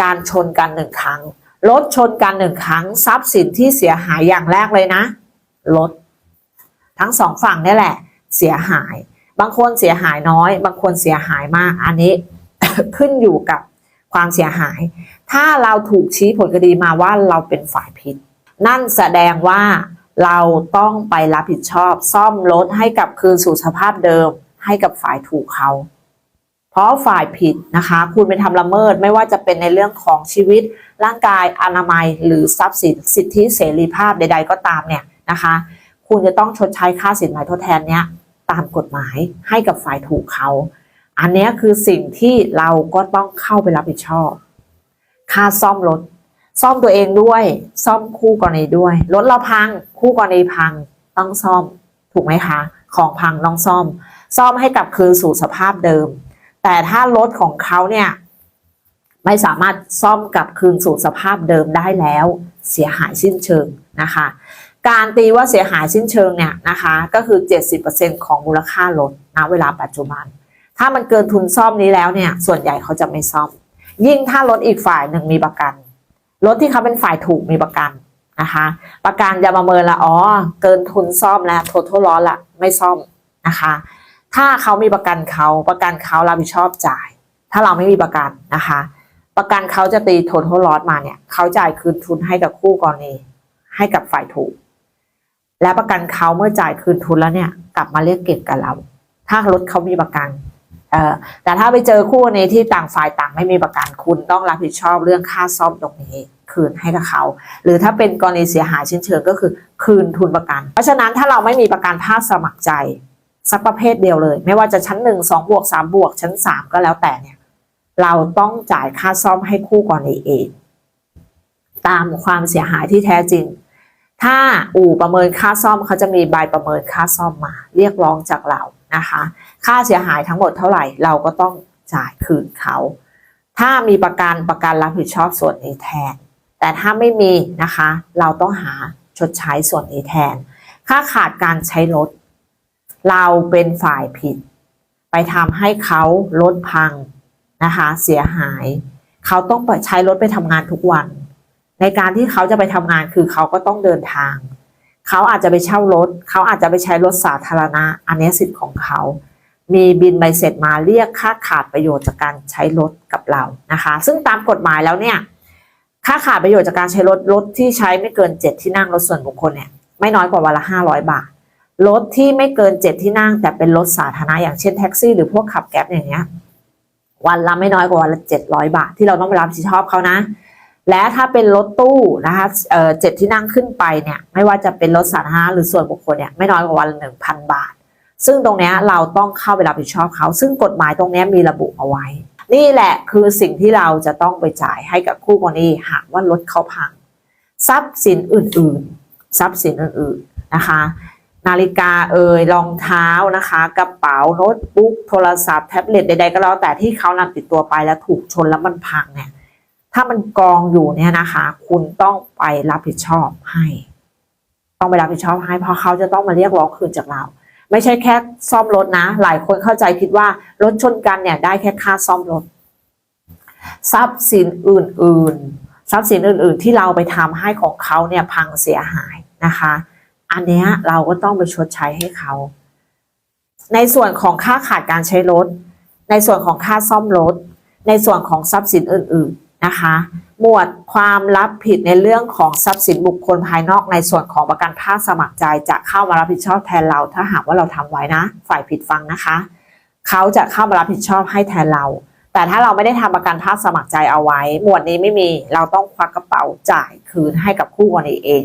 การชนกันหนึ่งครั้ง รถชนกันหนึ่งครั้ง ทรัพย์สินที่เสียหายอย่างแรกเลยนะ รถ ทั้งสองฝั่งนี่แหละ เสียหาย บางคนเสียหายน้อย บางคนเสียหายมาก อันนี้ขึ้นอยู่กับความเสียหาย ถ้าเราถูกชี้ผลคดีมาว่าเราเป็นฝ่ายผิด นั่นแสดงว่าเราต้องไปรับผิดชอบ ซ่อมรถให้กลับคืนสู่สภาพเดิม ให้กับฝ่ายถูกเขา เพราะฝ่ายผิดนะคะ คุณไปทำละเมิดไม่ว่าจะเป็นในเรื่องของชีวิต ร่างกายอนามัย หรือทรัพย์สินสิทธิเสรีภาพใด ๆ ก็ตามเนี่ยนะคะ คุณจะต้องชดใช้ค่าสินไหมทดแทนเนี้ยตามกฎหมายให้กับฝ่ายถูกเขา อันนี้คือสิ่งที่เราก็ต้องเข้าไปรับผิดชอบ ค่าซ่อมรถซ่อมตัวเองด้วย ซ่อมคู่กรณีด้วยรถเราพัง คู่กรณีพังต้องซ่อมถูกไหมคะ ของพังต้องซ่อม ซ่อมให้กลับคืนสู่สภาพเดิม แต่ถ้ารถของเขาเนี่ยไม่สามารถซ่อมกลับคืนสู่สภาพเดิมได้แล้ว เสียหายสิ้นเชิงนะคะ การตีว่าเสียหายสิ้นเชิงเนี่ยนะคะก็คือ 70%ของมูลค่ารถณเวลาปัจจุบัน ถ้ามันเกินทุนซ่อมนี้แล้วเนี่ยส่วนใหญ่เขาจะไม่ซ่อม ยิ่งถ้ารถอีกฝ่ายหนึ่งมีประกัน รถที่เขาเป็นฝ่ายถูกมีประกันนะคะ ประกันจะประเมินละอ๋อเกินทุนซ่อมแล้วท total loss ละไม่ซ่อมนะคะ ถ้าเขามีประกันเขาประกันเขารับผิดชอบจ่าย ถ้าเราไม่มีประกันนะคะ ประกันเขาจะตี total loss มาเนี่ยเขาจ่ายคืนทุนให้กับคู่กรณีให้กับฝ่ายถูก และประกันเขาเมื่อจ่ายคืนทุนแล้วเนี่ย กลับมาเรียกเก็บกับเรา ถ้ารถเขามีประกันเอ่อแต่ถ้าไปเจอคู่นี้ที่ต่างฝ่ายต่างไม่มีประกันคุณต้องรับผิดชอบเรื่องค่าซ่อมตรงนี้คืนให้กับเขา หรือถ้าเป็นกรณีเสียหายเชิ้นเชิงก็คือคืนทุนประกัน เพราะฉะนั้นถ้าเราไม่มีประกันภาคสมัครใจ สักประเภทเดียวเลย ไม่ว่าจะชั้นหนึ่งสองบวกสามบวกชั้นสามก็แล้วแต่เนี่ย เราต้องจ่ายค่าซ่อมให้คู่กรณีเองตามความเสียหายที่แท้จริง ถ้าอู่ประเมินค่าซ่อมเขาจะมีใบประเมินค่าซ่อมมา เรียกร้องจากเรานะคะ ค่าเสียหายทั้งหมดเท่าไหร่เราก็ต้องจ่ายคืนเขา ถ้ามีประกันประกันรับผิดชอบส่วนนี้แทน แต่ถ้าไม่มีนะคะ เราต้องหาชดใช้ส่วนนี้แทน ค่าขาดการใช้รถ เราเป็นฝ่ายผิด ไปทำให้เขารถพังนะคะเสียหาย เขาต้องใช้รถไปทำงานทุกวัน ในการที่เขาจะไปทำงานคือเขาก็ต้องเดินทาง เขาอาจจะไปเช่ารถ เขาอาจจะไปใช้รถสาธารณะ อันนี้สิทธิ์ของเขา มีบินใบเสร็จมาเรียกค่าขาดประโยชน์จากการใช้รถกับเรานะคะ ซึ่งตามกฎหมายแล้วเนี่ยค่าขาดประโยชน์จากการใช้รถรถที่ใช้ไม่เกินเจ็ดที่นั่งรถส่วนบุคคลเนี่ยไม่น้อยกว่าวันละห้าร้อยบาท รถที่ไม่เกินเจ็ดที่นั่ง แต่เป็นรถสาธารณะอย่างเช่นแท็กซี่หรือพวกขับแก๊ปอย่างเงี้ยวันละไม่น้อยกว่าวันละเจ็ดร้อยบาท ที่เราต้องไปรับผิดชอบเขานะ และถ้าเป็นรถตู้นะคะเอ่อเจ็ดที่นั่งขึ้นไปเนี่ย ไม่ว่าจะเป็นรถสาธารณะหรือส่วนบุคคลเนี่ยไม่น้อยกว่าวันละหนึ่งพันบาท ซึ่งตรงเนี้ยเราต้องเข้าไปรับผิดชอบเขา ซึ่งกฎหมายตรงเนี้ยมีระบุเอาไว้ นี่แหละคือสิ่งที่เราจะต้องไปจ่ายให้กับคู่กรณีหากว่ารถเขาพัง ทรัพย์สินอื่น ๆ ทรัพย์สินอื่น ๆนะคะ นาฬิกาเอ่ยรองเท้านะคะ กระเป๋าโน้ตบุ๊กโทรศัพท์แท็บเล็ตใดๆก็แล้วแต่ที่เขานำติดตัวไปแล้วถูกชนแล้วมันพังเนี่ย ถ้ามันกองอยู่เนี่ยนะคะ คุณต้องไปรับผิดชอบให้ ต้องไปรับผิดชอบให้เพราะเขาจะต้องมาเรียกร้องคืนจากเรา ไม่ใช่แค่ซ่อมรถนะ หลายคนเข้าใจผิดว่ารถชนกันเนี่ยได้แค่ค่าซ่อมรถทรัพย์สินอื่น ๆ ทรัพย์สินอื่น ๆ ที่เราไปทำให้ของเขาเนี่ยพังเสียหายนะคะ อันเนี้ยเราก็ต้องไปชดใช้ให้เขา ในส่วนของค่าขาดการใช้รถ ในส่วนของค่าซ่อมรถ ในส่วนของทรัพย์สินอื่น ๆนะคะ หมวดความรับผิดในเรื่องของทรัพย์สินบุคคลภายนอกในส่วนของประกันภาคสมัครใจจะเข้ามารับผิดชอบแทนเรา ถ้าหากว่าเราทำไว้นะ ฝ่ายผิดฟังนะคะ เขาจะเข้ามารับผิดชอบให้แทนเรา แต่ถ้าเราไม่ได้ทำประกันภาคสมัครใจเอาไว้ หมวดนี้ไม่มีเราต้องควักกระเป๋าจ่ายคืนให้กับคู่กรณีเอง